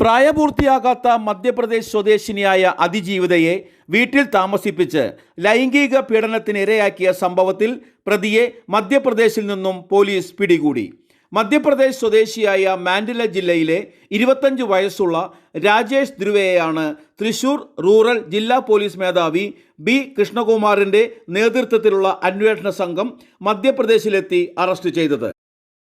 പ്രായപൂർത്തിയാകാത്ത മധ്യപ്രദേശ് സ്വദേശിനിയായ അതിജീവിതയെ വീട്ടിൽ താമസിപ്പിച്ച് ലൈംഗിക പീഡനത്തിന് ഇരയാക്കിയ സംഭവത്തിൽ പ്രതിയെ മധ്യപ്രദേശിൽ നിന്നും പോലീസ് പിടികൂടി. മധ്യപ്രദേശ് സ്വദേശിയായ മാൻഡില ജില്ലയിലെ ഇരുപത്തഞ്ച് വയസ്സുള്ള രാജേഷ് ധ്രുവയെയാണ് തൃശൂർ റൂറൽ ജില്ലാ പോലീസ് മേധാവി ബി കൃഷ്ണകുമാറിന്റെ നേതൃത്വത്തിലുള്ള അന്വേഷണ സംഘം മധ്യപ്രദേശിലെത്തി അറസ്റ്റ് ചെയ്തത്.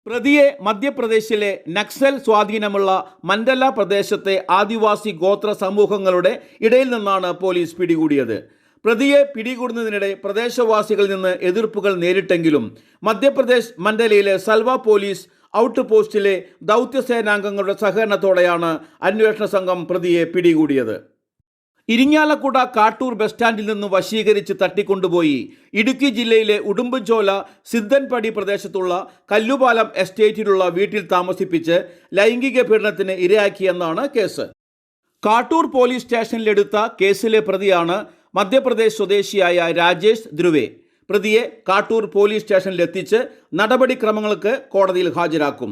പ്രതിയെ മധ്യപ്രദേശിലെ നക്സൽ സ്വാധീനമുള്ള മണ്ഡല പ്രദേശത്തെ ആദിവാസി ഗോത്ര സമൂഹങ്ങളുടെ ഇടയിൽ നിന്നാണ് പോലീസ് പിടികൂടിയത്. പ്രതിയെ പിടികൂടുന്നതിനിടെ പ്രദേശവാസികളിൽ നിന്ന് എതിർപ്പുകൾ നേരിട്ടെങ്കിലും മധ്യപ്രദേശ് മണ്ഡലയിലെ സൽവ പോലീസ് ഔട്ട് പോസ്റ്റിലെ ദൗത്യസേനാംഗങ്ങളുടെ സഹകരണത്തോടെയാണ് അന്വേഷണ സംഘം പ്രതിയെ പിടികൂടിയത്. ഇരിങ്ങാലക്കുട കാട്ടൂർ ബസ് സ്റ്റാൻഡിൽ നിന്ന് വശീകരിച്ച് തട്ടിക്കൊണ്ടുപോയി. ഇടുക്കി ജില്ലയിലെ ഉടുമ്പൻചോല സിദ്ധൻപടി പ്രദേശത്തുള്ള കല്ലുപാലം എസ്റ്റേറ്റിലുള്ള വീട്ടിൽ താമസിപ്പിച്ച് ലൈംഗിക പീഡനത്തിന് ഇരയാക്കിയെന്നാണ് കേസ്. കാട്ടൂർ പോലീസ് സ്റ്റേഷനിലെടുത്ത കേസിലെ പ്രതിയാണ് മധ്യപ്രദേശ് സ്വദേശിയായ രാജേഷ് ധ്രുവേ. പ്രതിയെ കാട്ടൂർ പോലീസ് സ്റ്റേഷനിലെത്തിച്ച് നടപടിക്രമങ്ങൾക്ക് കോടതിയിൽ ഹാജരാക്കും.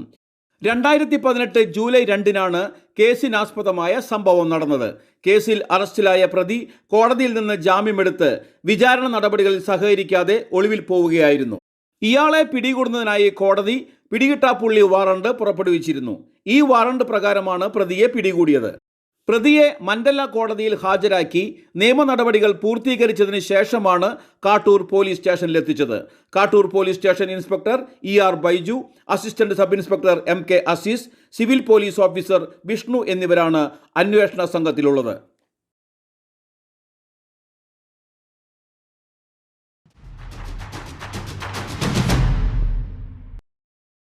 രണ്ടായിരത്തി പതിനെട്ട് ജൂലൈ രണ്ടിനാണ് കേസിനാസ്പദമായ സംഭവം നടന്നത്. കേസിൽ അറസ്റ്റിലായ പ്രതി കോടതിയിൽ നിന്ന് ജാമ്യമെടുത്ത് വിചാരണ നടപടികളിൽ സഹകരിക്കാതെ ഒളിവിൽ പോവുകയായിരുന്നു. ഇയാളെ പിടികൂടുന്നതിനായി കോടതി പിടികിട്ടാപ്പുള്ളി വാറണ്ട് പുറപ്പെടുവിച്ചിരുന്നു. ഈ വാറണ്ട് പ്രകാരമാണ് പ്രതിയെ പിടികൂടിയത്. പ്രതിയെ മണ്ഡല കോടതിയിൽ ഹാജരാക്കി നിയമ നടപടികൾ പൂർത്തീകരിച്ചതിന് ശേഷമാണ് Kattoor police സ്റ്റേഷനിലെത്തിച്ചത് Kattoor police station inspector E R Baiju assistant sub inspector M K Azeez civil police officer Vishnu എന്നിവരാണ് അന്വേഷണ സംഘത്തിലുള്ളത്.